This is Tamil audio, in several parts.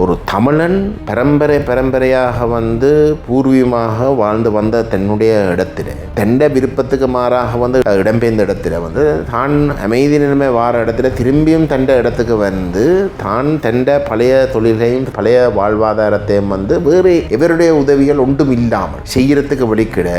ஒரு தமிழன் பரம்பரை பரம்பரையாக வந்து பூர்வீகமாக வாழ்ந்து வந்த தன்னுடைய இடத்துல தண்ட விருப்பத்துக்கு மாறாக வந்து இடம்பெயர்ந்த இடத்துல வந்து தான் அமைதி நிலைமை வார இடத்துல திரும்பியும் தண்ட இடத்துக்கு வந்து தான் தண்ட பழைய தொழிலையும் பழைய வாழ்வாதாரத்தையும் வந்து வேறு எவருடைய உதவிகள் ஒன்றும் இல்லாமல் செய்கிறதுக்கு வெளிக்கிட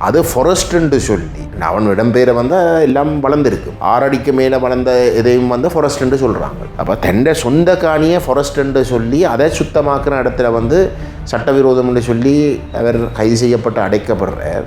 அது ஃபாரஸ்ட்ன்னு சொல்லி அவன் இடம்பெயர வந்து எல்லாம் வளர்ந்துருக்கு ஆறடிக்கு மேலே வளர்ந்த இதையும் வந்து ஃபாரஸ்ட்ன்னு சொல்கிறாங்க அப்போ தண்ட சொந்த காணியை ஃபாரஸ்ட்டுன்னு சொல்லி அதை சுத்தமாக்குற இடத்துல வந்து சட்டவிரோதம்னு சொல்லி அவர் கைது செய்யப்பட்டு அடைக்கப்படுறார்.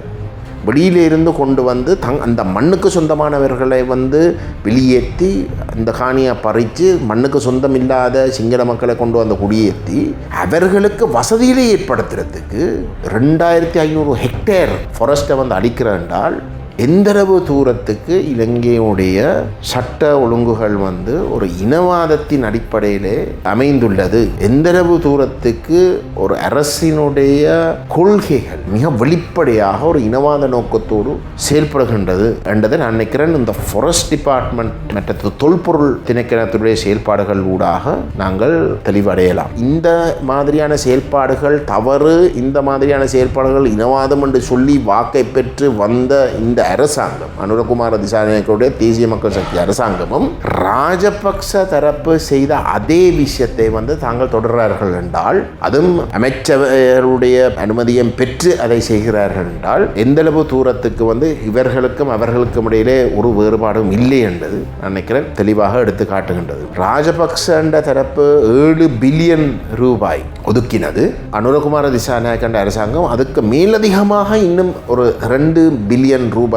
வெளியில இருந்து கொண்டு வந்து தங் அந்த மண்ணுக்கு சொந்தமானவர்களை வந்து வெளியேற்றி அந்த காணியை பறித்து மண்ணுக்கு சொந்தம் இல்லாத சிங்கள மக்களை கொண்டு வந்து குடியேற்றி அவர்களுக்கு வசதியிலே ஏற்படுத்துறதுக்கு ரெண்டாயிரத்தி ஐநூறு ஹெக்டேர் ஃபாரஸ்ட்டை வந்து அடிக்கிறேன்றால் எந்தளவு தூரத்துக்கு இலங்கையுடைய சட்ட ஒழுங்குகள் வந்து ஒரு இனவாதத்தின் அடிப்படையிலே அமைந்துள்ளது? எந்தளவு தூரத்துக்கு ஒரு அரசினுடைய கொள்கைகள் மிக வெளிப்படையாக ஒரு இனவாத நோக்கத்தோடு செயல்படுகின்றது என்றதை நான் நினைக்கிறேன். இந்த ஃபாரஸ்ட் டிபார்ட்மெண்ட் மற்ற தொல்பொருள் திணைக்களத்துடைய செயல்பாடுகள் ஊடாக நாங்கள் தெளிவடையலாம். இந்த மாதிரியான செயல்பாடுகள் தவறு இந்த மாதிரியான செயல்பாடுகள் இனவாதம் என்று சொல்லி வாக்கை பெற்று வந்த இந்த அரசாங்கம் அனுரகுமார திசாநாயக்கருடைய தேசிய மக்கள் சக்தி அரசாங்கமும் ராஜபக்ச தரப்பு செய்த அதே விஷயத்தை வந்து தாங்கள் தொடர்கிறார்கள் என்றால் அதுவும் அமைச்சருடைய அனுமதியும் பெற்று அதை செய்கிறார்கள் என்றால் எந்தளவு தூரத்துக்கு வந்து இவர்களுக்கும் அவர்களுக்கும் இடையிலே ஒரு வேறுபாடும் இல்லை என்பது நினைக்கிறேன் தெளிவாக எடுத்து காட்டுகின்றது. ராஜபக்ச என்ற தரப்பு ஏழு பில்லியன் ரூபாய் ஒதுக்கினது. அனுரகுமார திசாநாயக்கண்ட அரசாங்கம் அதுக்கு மேலதிகமாக இன்னும் ஒரு ரெண்டு பில்லியன் ரூபாய்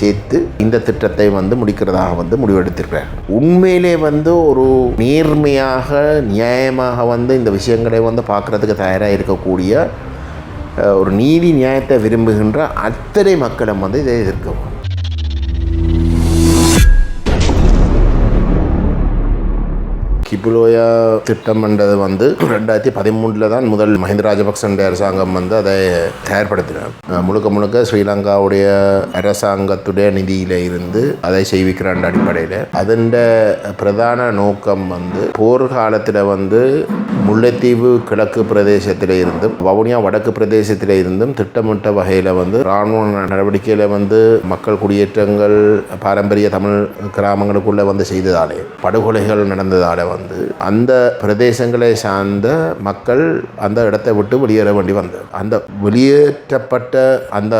சேர்த்து இந்த திட்டத்தை வந்து முடிக்கிறதாக வந்து முடிவெடுத்திருக்கிறார். உண்மையிலே வந்து ஒரு நேர்மையாக நியாயமாக வந்து இந்த விஷயங்களை வந்து பார்க்குறதுக்கு தயாராக இருக்கக்கூடிய ஒரு நீதி நியாயத்தை விரும்புகின்ற அத்தனை மக்களும் வந்து இதை எதிர்க்கவும் கிபுலோயா திட்டம் என்றது வந்து ரெண்டாயிரத்தி பதிமூணில் தான் முதல் மஹிந்த ராஜபக்சண்ட அரசாங்கம் வந்து அதை தயார்படுத்தினார். முழுக்க முழுக்க ஸ்ரீலங்காவுடைய அரசாங்கத்துடைய நிதியில இருந்து அதை செய்விக்கிற அடிப்படையில். அதன் பிரதான நோக்கம் வந்து போர்காலத்தில் வந்து முல்லைத்தீவு கிழக்கு பிரதேசத்தில் இருந்தும் வவுனியா வடக்கு பிரதேசத்தில் இருந்தும் திட்டமிட்ட வகையில் வந்து இராணுவ நடவடிக்கையில் வந்து மக்கள் குடியேற்றங்கள் பாரம்பரிய தமிழ் கிராமங்களுக்குள்ளே வந்து செய்ததாலே படுகொலைகள் நடந்ததாலே வந்து அந்த பிரதேசங்களை சார்ந்த மக்கள் அந்த இடத்தை விட்டு வெளியேற வேண்டி வந்தது. அந்த வெளியேற்றப்பட்ட அந்த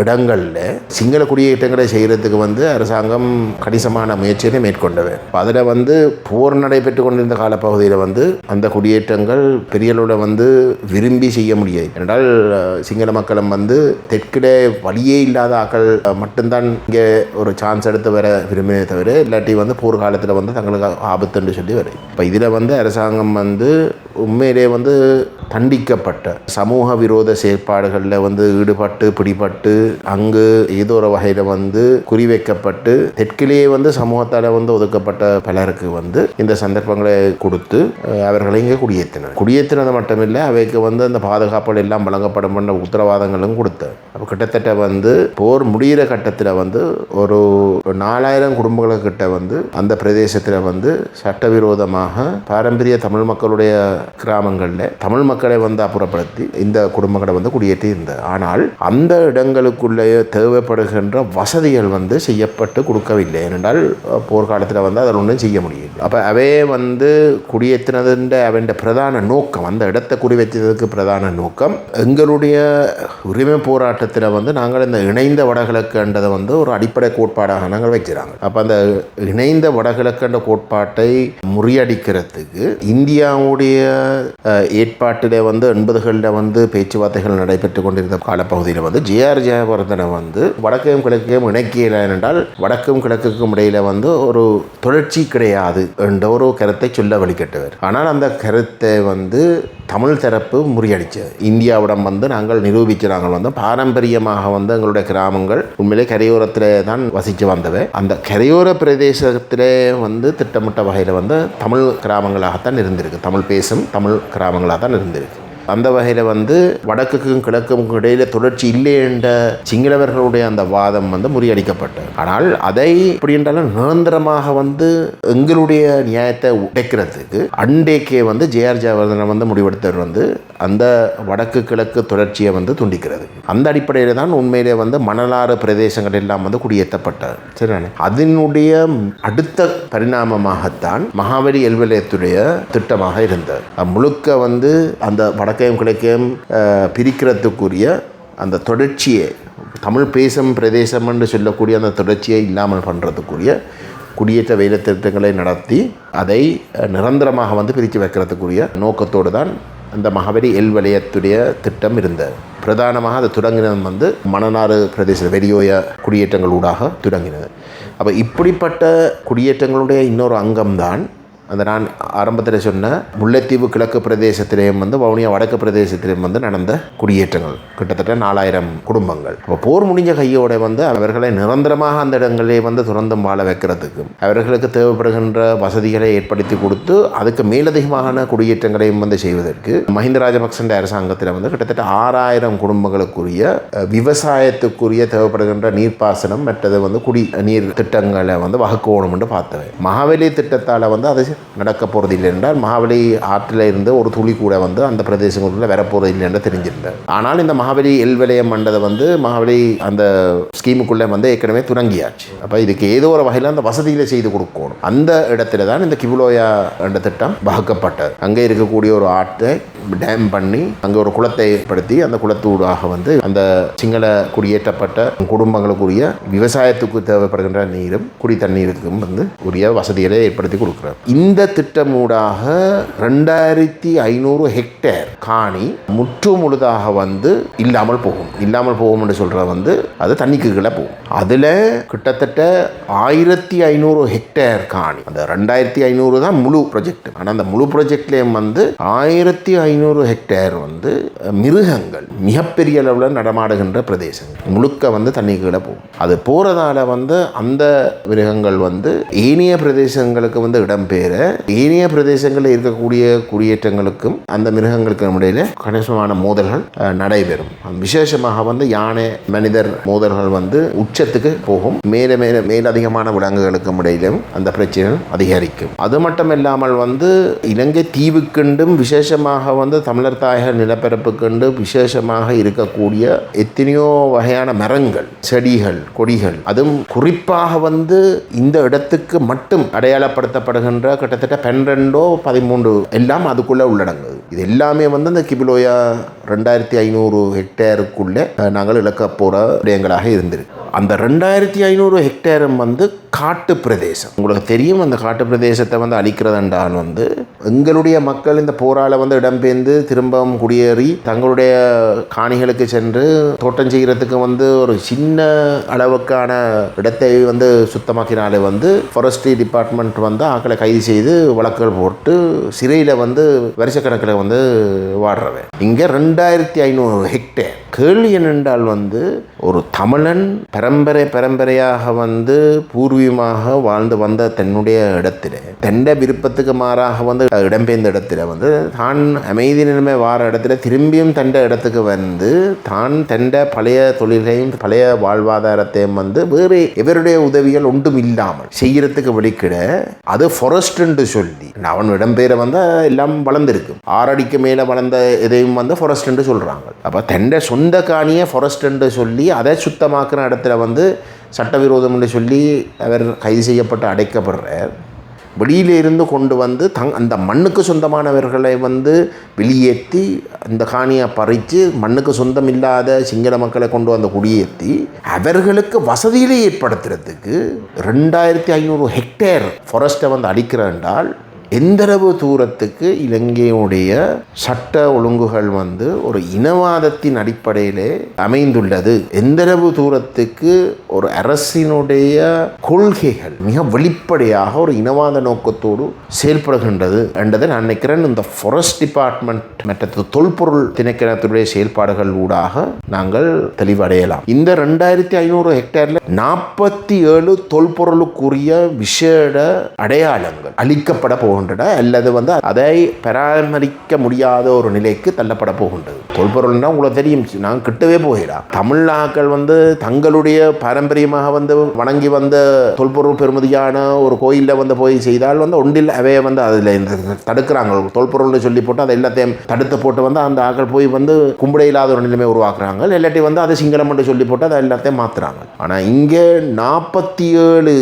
இடங்களில் சிங்கள குடியேற்றங்களை செய்கிறதுக்கு வந்து அரசாங்கம் கணிசமான முயற்சியை மேற்கொண்டது. அதில் வந்து போர் நடைபெற்று கொண்டிருந்த காலப்பகுதியில் வந்து அந்த குடியேற்றங்கள் பெரியளோட வந்து விரும்பி செய்ய முடியாது. என்றால் சிங்கள மக்களும் வந்து தெற்கிட வழியே இல்லாத ஆக்கள் மட்டும்தான் இங்கே ஒரு சான்ஸ் எடுத்து வர விரும்பினே தவிர இல்லாட்டி வந்து போர் காலத்தில் வந்து தங்களுக்கு ஆபத்துன்னு சொல்லி வரும் இப்போ இதில் வந்து அரசாங்கம் வந்து உண்மையிலே வந்து தண்டிக்கப்பட்ட சமூக விரோத செயற்பாடுகளில் வந்து ஈடுபட்டு பிடிபட்டு அங்கு ஏதோ ஒரு வகையில் வந்து குறிவைக்கப்பட்டு தெற்கிலேயே வந்து சமூகத்தால் வந்து ஒதுக்கப்பட்ட பலருக்கு வந்து இந்த சந்தர்ப்பங்களை கொடுத்து அவர்களை இங்கே குடியேற்றினர். குடியேற்றினது மட்டுமில்லை அவைக்கு வந்து அந்த பாதுகாப்புகள் எல்லாம் வழங்கப்படும் என்ற உத்தரவாதங்களும் கொடுத்தார் அப்போ கிட்டத்தட்ட வந்து போர் முடிகிற கட்டத்தில் வந்து ஒரு நாலாயிரம் குடும்பங்கள்கிட்ட வந்து அந்த பிரதேசத்தில் வந்து சட்டவிரோதமாக பாரம்பரிய தமிழ் மக்களுடைய கிராமங்களில் தமிழ் மக்களை வந்து அப்புறப்படுத்தி இந்த குடும்பங்களை வந்து குடியேற்றி இருந்தது ஆனால் அந்த இடங்கள் இடங்களுக்குள்ளே தேவைப்படுகின்ற வசதிகள் வந்து செய்யப்பட்டு கொடுக்கவில்லை. ஏனென்றால் போர்க்காலத்தில் வந்து அதில் ஒன்றும் செய்ய முடியும் அப்போ அவே வந்து குடியேற்றினதுன்ற அவன் பிரதான நோக்கம் அந்த இடத்தை குறி பிரதான நோக்கம் எங்களுடைய உரிமை போராட்டத்தில் வந்து நாங்கள் இந்த இணைந்த வடகிழக்குன்றதை வந்து ஒரு அடிப்படை கோட்பாடாக நாங்கள் வைக்கிறாங்க. அப்போ அந்த இணைந்த வடகிழக்குன்ற கோட்பாட்டை முறியடிக்கிறதுக்கு இந்தியாவுடைய ஏற்பாட்டிலே வந்து எண்பதுகளில் வந்து பேச்சுவார்த்தைகள் நடைபெற்று கொண்டிருந்த காலப்பகுதியில் வந்து ஜேஆர் ஜெயவர்தனை வந்து வடக்கையும் கிழக்கையும் இணைக்கல என்றால் வடக்கும் கிழக்குக்கும் இடையில வந்து ஒரு தொடர்ச்சி கிடையாது என்ற ஒரு கருத்தை சொல்ல வழிகட்டவர். ஆனால் அந்த கருத்தை வந்து தமிழ் தரப்பு முறியடிச்சது இந்தியாவிடம் வந்து நாங்கள் நிரூபிச்சு நாங்கள் வந்து பாரம்பரியமாக வந்து எங்களுடைய கிராமங்கள் உண்மையிலே கரையோரத்தில் தான் வசித்து வந்தவை. அந்த கரையோர பிரதேசத்திலே வந்து திட்டமிட்ட வகையில் வந்து தமிழ் கிராமங்களாகத்தான் இருந்திருக்கு. தமிழ் பேசும் தமிழ் கிராமங்களாக தான் இருந்திருக்கு. அந்த வகையில் வந்து வடக்குக்கும் கிழக்கும் இடையில தொடர்ச்சி இல்லை என்ற சிங்களவர்களுடைய அந்த வாதம் வந்து முறியடிக்கப்பட்டது. ஆனால் அதை இப்படி என்றாலும் நிரந்தரமாக வந்து எங்களுடைய நியாயத்தை உடைக்கிறதுக்கு அண்டேக்கே வந்து ஜேஆர் ஜெயவர்தனை வந்து முடிவெடுத்தவர் வந்து அந்த வடக்கு கிழக்கு தொடர்ச்சியை வந்து துண்டிக்கிறது. அந்த அடிப்படையில் தான் உண்மையிலே வந்து மணலாறு பிரதேசங்கள் எல்லாம் வந்து குடியேற்றப்பட்டது. சரிதானே? அதனுடைய அடுத்த பரிணாமமாகத்தான் மகாபலி எல்வலயத்துடைய திட்டமாக இருந்தது. முழுக்க வந்து அந்த வடக்கையும் கிழக்கையும் அஹ், பிரிக்கிறதுக்குரிய அந்த தொடர்ச்சியை தமிழ் பேசும் பிரதேசம் என்று சொல்லக்கூடிய அந்த தொடர்ச்சியை இல்லாமல் பண்ணுறதுக்குரிய குடியேற்ற வேலை திட்டங்களை நடத்தி அதை நிரந்தரமாக வந்து பிரித்து வைக்கிறதுக்குரிய நோக்கத்தோடு தான் இந்த மகாபலி எல் வலயத்துடைய திட்டம் இருந்தது. பிரதானமாக அது தொடங்கினது வந்து மணநாறு பிரதேச வெளியோய குடியேற்றங்களூடாக தொடங்கினது. அப்போ இப்படிப்பட்ட குடியேற்றங்களுடைய இன்னொரு அங்கம்தான் அந்த நான் ஆரம்பத்தில் சொன்ன முல்லைத்தீவு கிழக்கு பிரதேசத்திலேயும் வந்து வவுனியா வடக்கு பிரதேசத்திலேயும் வந்து நடந்த குடியேற்றங்கள். கிட்டத்தட்ட நாலாயிரம் குடும்பங்கள். இப்போ போர் முடிஞ்ச கையோட வந்து அவர்களை நிரந்தரமாக அந்த இடங்களே வந்து துறந்தும் வாழ வைக்கிறதுக்கும் அவர்களுக்கு தேவைப்படுகின்ற வசதிகளை ஏற்படுத்தி கொடுத்து அதுக்கு மேலதிகமான குடியேற்றங்களையும் வந்து செய்வதற்கு மஹிந்த ராஜபக்சன் அரசாங்கத்தில் வந்து கிட்டத்தட்ட ஆறாயிரம் குடும்பங்களுக்குரிய விவசாயத்துக்குரிய தேவைப்படுகின்ற நீர்ப்பாசனம் மற்றது வந்து குடி நீர் திட்டங்களை வந்து வகுக்கணும் என்று பார்த்தவை மகாவெளி திட்டத்தால் வந்து அதை நடக்க போகிறது இல்லை என்றால் மகாபலி ஆற்றில் இருந்து ஒரு துளி கூட வந்து அந்த பிரதேசங்களுக்குள்ள வரப்போகிறது இல்லை என்று தெரிஞ்சிருந்தது ஆனால் இந்த மகாபலி எல் விலையம் மண்டதை வந்து மகாபலி அந்த ஸ்கீமுக்குள்ளே வந்து ஏற்கனவே துணங்கியாச்சு அப்போ இதுக்கு ஏதோ ஒரு வகையில் அந்த வசதிகளை செய்து கொடுக்கணும். அந்த இடத்துல தான் இந்த கிபுலோயா என்ற திட்டம் வகுக்கப்பட்டது. அங்கே இருக்கக்கூடிய ஒரு ஆற்றை டேம் பண்ணி அங்கே ஒரு குளத்தை ஏற்படுத்தி அந்த குளத்தூடாக வந்து அந்த சிங்கள குடியேற்றப்பட்ட குடும்பங்களுக்குரிய விவசாயத்துக்கு தேவைப்படுகின்ற நீரும் குடி தண்ணீருக்கும் வந்து உரிய வசதிகளை ஏற்படுத்தி கொடுக்குறார். இந்த திட்டமூடாக ரெண்டாயிரத்தி ஐநூறு ஹெக்டேர் காணி முற்று முழுதாக வந்து இல்லாமல் போகும். இல்லாமல் போகும் என்று சொல்கிற வந்து அது தண்ணிக்கு கீழே போகும். அதில் கிட்டத்தட்ட ஆயிரத்தி ஐநூறு ஹெக்டேர் காணி. அந்த ரெண்டாயிரத்தி ஐநூறு தான் முழு ப்ராஜெக்ட் ஆனால் அந்த முழு ப்ராஜெக்ட்லேயும் வந்து ஆயிரத்தி ஐநூறு ஹெக்டேர் வந்து மிருகங்கள் மிகப்பெரிய அளவில் நடமாடுகின்ற பிரதேசங்கள். முழுக்க வந்து தண்ணி கீழே போகும். அது போகிறதால வந்து அந்த மிருகங்கள் வந்து ஏனைய பிரதேசங்களுக்கு வந்து இடம்பெயர ஏனைய பிரதேசங்களில் இருக்கக்கூடிய குடியேற்றங்களுக்கும் அந்த மிருகங்களுக்கும் இடையில கணிசமான மோதல்கள் நடைபெறும். விசேஷமாக வந்து யானை மனிதர் மோதல்கள் வந்து உச்சத்துக்கு போகும். மேல மேல மேலதிகமான விலங்குகளுக்கும் இடையிலும் அந்த பிரச்சனைகள் அதிகரிக்கும். அது மட்டும் இல்லாமல் வந்து இலங்கை தீவுக்கண்டும் விசேஷமாக வந்து தமிழர் தாயக நிலப்பரப்புக்கண்டு விசேஷமாக இருக்கக்கூடிய எத்தனையோ வகையான மரங்கள் செடிகள் கொடிகள் அதுவும் குறிப்பாக வந்து இந்த இடத்துக்கு மட்டும் அடையாளப்படுத்தப்படுகின்ற கிட்டத்தட்ட பன்னிரெண்டோ பதிமூன்று எல்லாம் அதுக்குள்ளே உள்ளடங்குது இது எல்லாமே வந்து அந்த கிபிலோயா ரெண்டாயிரத்தி ஐநூறு ஹெக்டேருக்குள்ளே நாங்கள் இழக்க போகிற விடயங்களாக இருந்திருக்கு. அந்த ரெண்டாயிரத்தி ஐநூறு ஹெக்டேரும் வந்து காட்டு பிரதேசம் உங்களுக்கு தெரியும் அந்த காட்டு பிரதேசத்தை வந்து அழிக்கிறதென்றால் வந்து எங்களுடைய மக்கள் இந்த போரால் வந்து இடம்பெயர்ந்து திரும்பவும் குடியேறி தங்களுடைய காணிகளுக்கு சென்று தோட்டம் செய்கிறதுக்கு வந்து ஒரு சின்ன அளவுக்கான இடத்தை வந்து சுத்தமாக்கினாலே வந்து ஃபாரஸ்ட்ரி டிபார்ட்மெண்ட் வந்து ஆக்களை கைது செய்து வழக்குகள் போட்டு சிறையில் வந்து வருஷக்கணக்கில் வந்து வாடுறவன். இங்கே ரெண்டாயிரத்தி ஐநூறு ஹெக்டேர் கேள்வி என்னென்றால் வந்து ஒரு தமிழன் பரம்பரை பரம்பரையாக வந்து பூர்வீகமாக வாழ்ந்து வந்த தன்னுடைய இடத்துல. தண்ட விருப்பத்துக்கு மாறாக வந்து இடம்பெயர்ந்த இடத்துல வந்து தான் அமைதி நிலைமை வார இடத்துல திரும்பியும் தண்ட இடத்துக்கு வந்து தான் தண்ட பழைய தொழிலையும் பழைய வாழ்வாதாரத்தையும் வந்து வேறு எவருடைய உதவிகள் ஒன்றும் இல்லாமல் செய்யறதுக்கு வெளிக்கிட அது ஃபாரஸ்ட்ன்னு சொல்லி. அவன் இடம்பெயர வந்து எல்லாம் வளர்ந்துருக்கு ஆறடிக்கு மேலே வளர்ந்த இதையும் வந்து ஃபாரஸ்ட்ன்னு சொல்கிறாங்க அப்போ தண்ட சொந்த காணியை ஃபாரஸ்ட்ன்னு சொல்லி அதை சுத்தமாக்குற இடத்துல வந்து சட்டவிரோதம்னு சொல்லி அவர் கைது செய்யப்பட்டு அடைக்கப்படுறார் வெளியிலிருந்து கொண்டு வந்து தங் அந்த மண்ணுக்கு சொந்தமானவர்களை வந்து வெளியேற்றி அந்த காணியை பறித்து மண்ணுக்கு சொந்தம் இல்லாத சிங்கள மக்களை கொண்டு வந்து குடியேற்றி அவர்களுக்கு வசதியிலே ஏற்படுத்துறதுக்கு ரெண்டாயிரத்தி ஐநூறு ஹெக்டேர் ஃபாரஸ்ட்டை வந்து அடிக்கிறேன்றால் எந்தளவு தூரத்துக்கு இலங்கையுடைய சட்ட ஒழுங்குகள் வந்து ஒரு இனவாதத்தின் அடிப்படையிலே அமைந்துள்ளது? எந்தளவு தூரத்துக்கு ஒரு அரசினுடைய கொள்கைகள் மிக வெளிப்படையாக ஒரு இனவாத நோக்கத்தோடு செயல்படுகின்றது என்றதை நான் நினைக்கிறேன். இந்த ஃபாரஸ்ட் டிபார்ட்மெண்ட் மற்ற தொல்பொருள் திணைக்களத்துடைய செயல்பாடுகள் ஊடாக நாங்கள் தெளிவடையலாம். இந்த ரெண்டாயிரத்தி ஐநூறு ஹெக்டேர்ல நாற்பத்தி ஏழு தொல்பொருளுக்குரிய விசேட அடையாளங்கள் அளிக்கப்பட போகின்றன போகின்றன அல்லது வந்து அதை பராமரிக்க முடியாத ஒரு நிலைக்கு தள்ளப்பட போகின்றது. தொல்பொருள்னா உங்களுக்கு தெரியும் நான் கிட்டவே போயிடலாம் தமிழ்நாக்கள் வந்து தங்களுடைய பாரம்பரியமாக வந்து வணங்கி வந்த தொல்பொருள் பெருமதியான ஒரு கோயிலில் வந்து போய் செய்தால் வந்து ஒன்றில் அவைய வந்து அதில் இந்த தடுக்கிறாங்க. தொல்பொருள்னு சொல்லி போட்டு அதை எல்லாத்தையும் தடுத்து போட்டு வந்து அந்த ஆக்கள் போய் வந்து கும்பிட இல்லாத ஒரு நிலைமை உருவாக்குறாங்க. இல்லாட்டி வந்து அதை சிங்களம் என்று சொல்லி போட்டு அதை எல்லாத்தையும் மாற்றுறாங்க ஆனால் இங்கே நாற்பத்தி ஏழு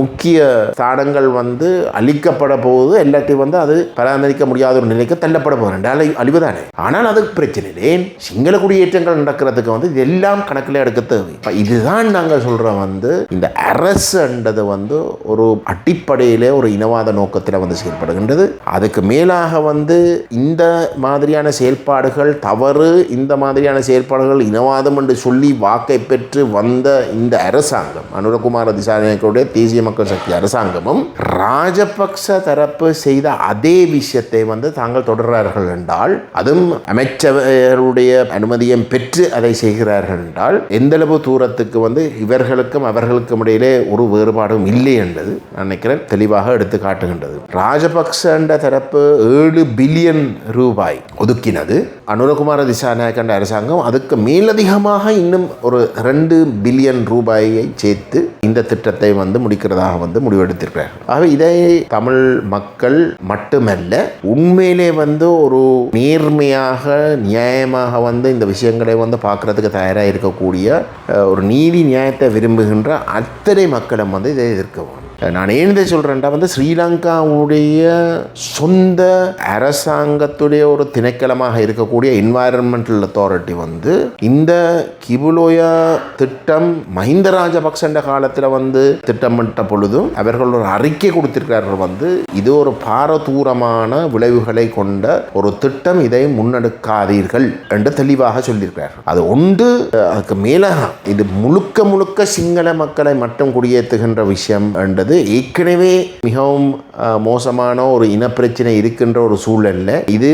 முக்கிய ஸ்தானங்கள் வந்து அழிக்கப்பட போகுது. எல்லாத்தையும் வந்து அது பராமரிக்க முடியாத ஒரு நிலைக்கு தள்ளப்பட போகிறேன் அழிவுதானே ஆனால் அது பிரச்சனை இல்லை ஏன் சிங்கள குடியேற்றங்கள் நடக்கிறதுக்கு வந்து இதெல்லாம் கணக்கில் எடுக்க தேவை. இதுதான் நாங்கள் சொல்கிறோம் வந்து இந்த அரசுன்றது வந்து ஒரு அடிப்படையில் ஒரு இனவாத நோக்கத்தில் வந்து செயல்படுகின்றது. அதுக்கு மேலாக வந்து இந்த மாதிரியான செயல்பாடுகள் தவறு இந்த மாதிரியான செயல்பாடுகள் இனவாதம் என்று சொல்லி வாக்கை பெற்று வந்த இந்த அரசாங்கம் அனுரகுமார திசாநாயக்கருடைய தேசிய மக்கள் சக்தி அரசாங்கமும் ராஜபக்ச தரப்பு செய்த அதே விஷயத்தை வந்து தாங்கள் தொடர்கிறார்கள் என்றால் அதுவும் அமைச்சருடைய அனுமதியை பெற்று அதை செய்கிறார்கள் என்றால் எந்தளவு தூரத்துக்கு வந்து இவர்களுக்கும் அவர்களுக்கும் இடையிலே ஒரு வேறுபாடும் இல்லை என்பது நான் நினைக்கிறேன் தெளிவாக எடுத்து காட்டுகின்றது. ராஜபக்ச என்ற தரப்பு ஏழு பில்லியன் ரூபாய் ஒதுக்கினது. அனுரகுமார திசாநாயக்கண்ட அரசாங்கம் அதுக்கு மேலதிகமாக இன்னும் ஒரு ரெண்டு பில்லியன் ரூபாயை சேர்த்து இந்த திட்டத்தை வந்து முடிக்கிறதாக வந்து முடிவெடுத்திருக்கிறார்கள். ஆகவே இதை தமிழ் மக்கள் மட்டுமல்ல உண்மையிலே வந்து ஒரு நேர்மையாக நியாயமாக வந்து இந்த விஷயங்களை வந்து பார்க்குறதுக்கு தயாராக இருக்கக்கூடிய ஒரு நீதி நியாயத்தை விரும்புகின்ற அத்தனை மக்களும் வந்து இதை எதிர்க்கவும் நான் ஏன் இதை சொல்கிறேன்டா வந்து ஸ்ரீலங்காவுடைய சொந்த அரசாங்கத்துடைய ஒரு திணைக்களமாக இருக்கக்கூடிய என்வாயரன்மெண்டல் அத்தாரிட்டி வந்து இந்த கிபுலோயா திட்டம் மஹிந்த ராஜபக்சண்ட காலத்தில் வந்து திட்டமிட்ட பொழுதும் அவர்கள் ஒரு அறிக்கை கொடுத்திருக்கிறார்கள். வந்து இது ஒரு பாரதூரமான விளைவுகளை கொண்ட ஒரு திட்டம் இதை முன்னெடுக்காதீர்கள் என்று தெளிவாக சொல்லியிருக்கிறார்கள். அது ஒன்று அதுக்கு மேலாக இது முழுக்க முழுக்க சிங்கள மக்களை மட்டும் குடியேற்றுகின்ற விஷயம் என்று என்றது ஏற்கனவே மிகவும் மோசமான ஒரு இனப்பிரச்சனை இருக்கின்ற ஒரு சூழலில் இது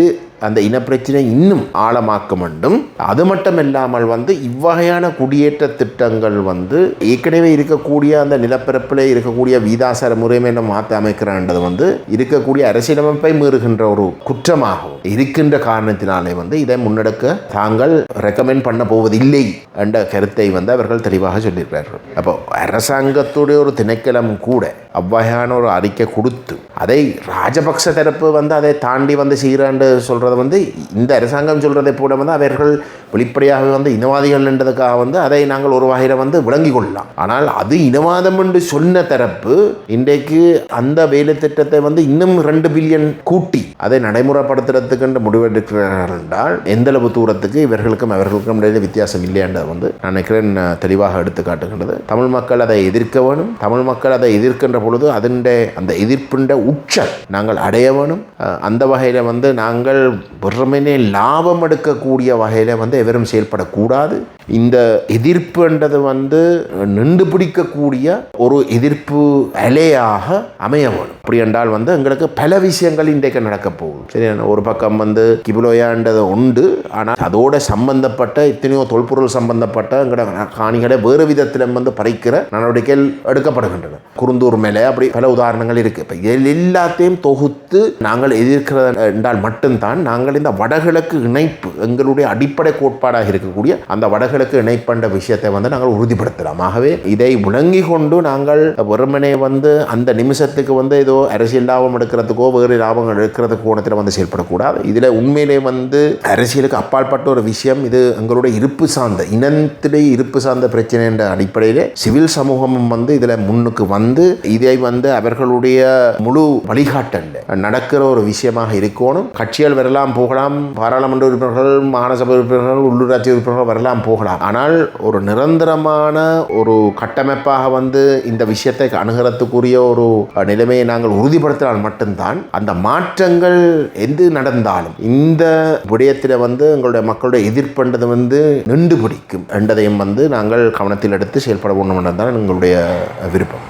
அந்த இனப்பிரச்சனை இன்னும் ஆழமாக்க வேண்டும். அது மட்டும் இல்லாமல் வந்து இவ்வகையான குடியேற்ற திட்டங்கள் வந்து ஏற்கனவே இருக்கக்கூடிய அந்த நிலப்பரப்பில் இருக்கக்கூடிய வீதாசார முறைமை மாற்ற அமைக்கிறான்றது வந்து இருக்கக்கூடிய அரசியலமைப்பை மீறுகின்ற ஒரு குற்றமாகும் இருக்கின்ற காரணத்தினாலே வந்து இதை முன்னெடுக்க தாங்கள் ரெக்கமெண்ட் பண்ண போவதில்லை என்ற கருத்தை வந்து அவர்கள் தெளிவாக சொல்லியிருக்கிறார்கள். அப்போ அரசாங்கத்துடைய ஒரு திணைக்களம் கூட அவ்வகையான ஒரு அறிக்கை கொடுத்து அதை ராஜபக்ச தரப்பு வந்து அதை தாண்டி வந்து செய்கிறான்னு சொல்கிறத வந்து இந்த அரசாங்கம் சொல்கிறதை போல வந்து அவர்கள் வெளிப்படையாக வந்து இனவாதிகள் என்றதுக்காக வந்து அதை நாங்கள் ஒரு வகையில் வந்து விளங்கி கொள்ளலாம். ஆனால் அது இனவாதம் என்று சொன்ன தரப்பு இன்றைக்கு அந்த வேலை திட்டத்தை வந்து இன்னும் ரெண்டு பில்லியன் கூட்டி அதை நடைமுறைப்படுத்துறதுக்கு என்று முடிவெடுக்கிறார்கள் என்றால் எந்தளவு தூரத்துக்கு இவர்களுக்கும் அவர்களுக்கும் இடையில வித்தியாசம் இல்லைன்றதை வந்து நான் நினைக்கிறேன் தெளிவாக எடுத்து காட்டுகின்றது. தமிழ் மக்கள் அதை எதிர்க்க வேணும். தமிழ் மக்கள் அதை எதிர்க்கின்ற பொழுது அதன் அந்த எதிர்ப்பின்ற உச்சம் நாங்கள் அடைய வேணும். அந்த வகையில் வந்து நாங்கள் வெறுமனே லாபம் எடுக்கக்கூடிய வகையில் வந்து எவரும் செயல்படக்கூடாது. இந்த எதிர்ப்புன்றது வந்து நின்று பிடிக்கக்கூடிய ஒரு எதிர்ப்பு அலையாக அமைய வேணும். அப்படி என்றால் வந்து எங்களுக்கு பல விஷயங்கள் இன்றைக்கு நடக்க போகும் சரி ஒரு பக்கம் வந்து கிபுலோயான்றது உண்டு. ஆனால் அதோட சம்பந்தப்பட்ட எத்தனையோ தொல்பொருள் சம்பந்தப்பட்ட எங்களோட காணிகளை வேறு விதத்தில் வந்து பறிக்கிற நடவடிக்கைகள் எடுக்கப்படுகின்றன. குருந்தூர் மேலே அப்படி பல உதாரணங்கள் இருக்கு. இப்போ இதில் எல்லாத்தையும் தொகுத்து நாங்கள் எதிர்க்கிறது என்றால் மட்டும்தான் நாங்கள் இந்த வடகிழக்கு இணைப்பு எங்களுடைய அடிப்படை கோட்பாடாக இருக்கக்கூடிய அந்த வடகிழக்கு இணைப்பண்ட விஷயத்தை வந்து நாங்கள் உறுதிப்படுத்தலாம் ஆகவே இதை விளங்கி கொண்டு நாங்கள் வெறுமனே வந்து அந்த நிமிஷத்துக்கு வந்து ஏதோ அரசியல் லாபம் எடுக்கிறதுக்கோ வேறு லாபங்கள் எடுக்கிறதுக்கு கோணத்தில் வந்து செயல்படக்கூடாது. இதில் உண்மையிலே வந்து அரசியலுக்கு அப்பாற்பட்ட ஒரு விஷயம் இது எங்களுடைய இருப்பு சார்ந்த இனத்திலே இருப்பு சார்ந்த பிரச்சனை என்ற அடிப்படையில் சிவில் சமூகமும் வந்து இதில் முன்னுக்கு வந்து இதை வந்து அவர்களுடைய முழு வழிகாட்டல் நடக்கிற ஒரு விஷயமாக இருக்கணும். கட்சிகள் வரலாம் போகலாம். பாராளுமன்ற உறுப்பினர்கள் மாகாண சபை உறுப்பினர்கள் உள்ளூராட்சி உறுப்பினர்கள் வரலாம் போகலாம். ஆனால் ஒரு நிரந்தரமான ஒரு கட்டமைப்பாக வந்து இந்த விஷயத்தை அணுகிறதுக்குரிய ஒரு நிலைமையை நாங்கள் உறுதிப்படுத்தினால் மட்டும்தான் அந்த மாற்றங்கள் எது நடந்தாலும் இந்த விடயத்தில் வந்து எங்களுடைய மக்களுடைய எதிர்ப்புன்றது வந்து நின்று பிடிக்கும் என்றதையும் வந்து நாங்கள் கவனத்தில் எடுத்து செயல்பட வேண்டும் என்றதான் எங்களுடைய விருப்பம்.